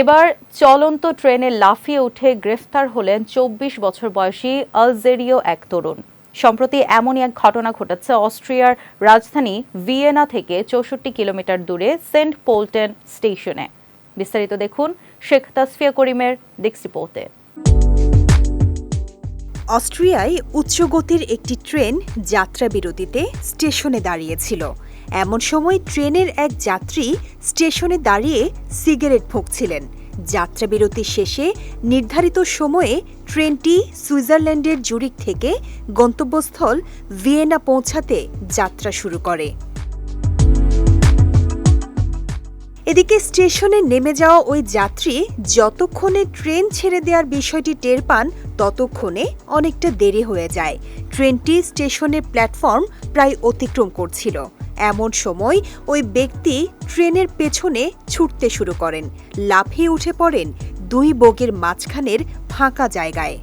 এবার চলন্ত ট্রেনে লাফিয়ে উঠে গ্রেফতার হলেন চব্বিশ বছর বয়সী আলজেরীয় এক তরুণ। সম্প্রতি এমনই এক ঘটনা ঘটেছে অস্ট্রিয়ার রাজধানী ভিয়েনা থেকে চৌষট্টি কিলোমিটার দূরে সেন্ট পোল্টেন স্টেশনে। বিস্তারিত দেখুন শেখ তাসফিয়া করিমের ডিক্স রিপোর্টে। অস্ট্রিয়ায় উচ্চগতির একটি ট্রেন যাত্রা বিরতিতে স্টেশনে দাঁড়িয়েছিল। এমন সময় ট্রেনের এক যাত্রী স্টেশনে দাঁড়িয়ে সিগারেট ভোগছিলেন। যাত্রাবিরতি শেষে নির্ধারিত সময়ে ট্রেনটি সুইজারল্যান্ডের জুরিক থেকে গন্তব্যস্থল ভিয়েনা পৌঁছাতে যাত্রা শুরু করে। এদিকে স্টেশনে নেমে যাওয়া ওই যাত্রী যতক্ষণে ট্রেন ছেড়ে দেওয়ার বিষয়টি টের পান, ততক্ষণে অনেকটা দেরি হয়ে যায়। ট্রেনটি স্টেশনের প্ল্যাটফর্ম প্রায় অতিক্রম করছিল। এমন সময় ওই ব্যক্তি ট্রেনের পেছনে ছুটতে শুরু করেন। লাফিয়ে উঠে পড়েন দুই বগির মাঝখানের ফাঁকা জায়গায়।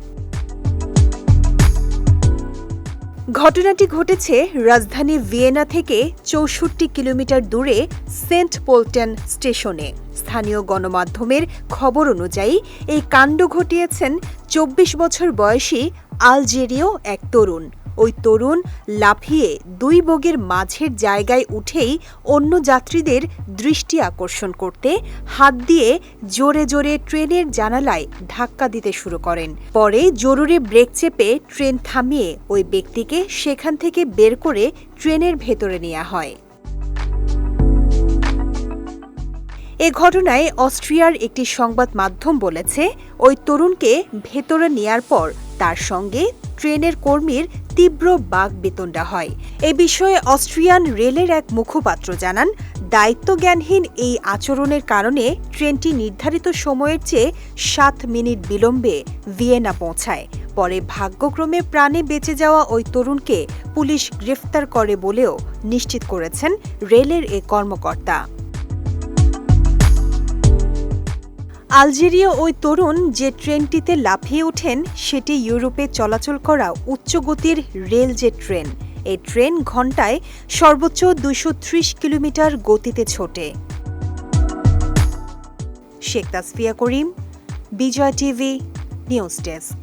ঘটনাটি ঘটেছে রাজধানী ভিয়েনা থেকে চৌষট্টি কিলোমিটার দূরে সেন্ট পোল্টেন স্টেশনে। স্থানীয় গণমাধ্যমের খবর অনুযায়ী, এই কাণ্ড ঘটিয়েছেন চব্বিশ বছর বয়সী আলজেরীয় এক তরুণ। ওই তরুণ লাফিয়ে দুই বগের মাঝের জায়গায় উঠেই অন্য যাত্রীদের দৃষ্টি আকর্ষণ করতে হাত দিয়ে জোরে জোরে ট্রেনের জানালায় ধাক্কা দিতে শুরু করেন। পরে জরুরি ব্রেক চেপে ট্রেন থামিয়ে ওই ব্যক্তিকে সেখান থেকে বের করে ট্রেনের ভেতরে নেওয়া হয়। এ ঘটনায় অস্ট্রিয়ার একটি সংবাদ মাধ্যম বলেছে, ওই তরুণকে ভেতরে নেয়ার পর তার সঙ্গে ট্রেনের কর্মীর তীব্র বাঘ বেতনটা হয়। এ বিষয়ে অস্ট্রিয়ান রেলের এক মুখপাত্র জানান, দায়িত্বজ্ঞানহীন এই আচরণের কারণে ট্রেনটি নির্ধারিত সময়ের চেয়ে সাত মিনিট বিলম্বে ভিয়েনা পৌঁছায়। পরে ভাগ্যক্রমে প্রাণে বেঁচে যাওয়া ওই তরুণকে পুলিশ গ্রেফতার করে বলেও নিশ্চিত করেছেন রেলের এ কর্মকর্তা। আলজেরীয় ওই তরুণ যে ট্রেনটিতে লাফিয়ে ওঠেন, সেটি ইউরোপে চলাচল করা উচ্চগতির রেল যে ট্রেন। এই ট্রেন ঘন্টায় সর্বোচ্চ দুশো কিলোমিটার গতিতে ছোটে। Sheikh Tasfia Karim, Bijoy TV, news desk.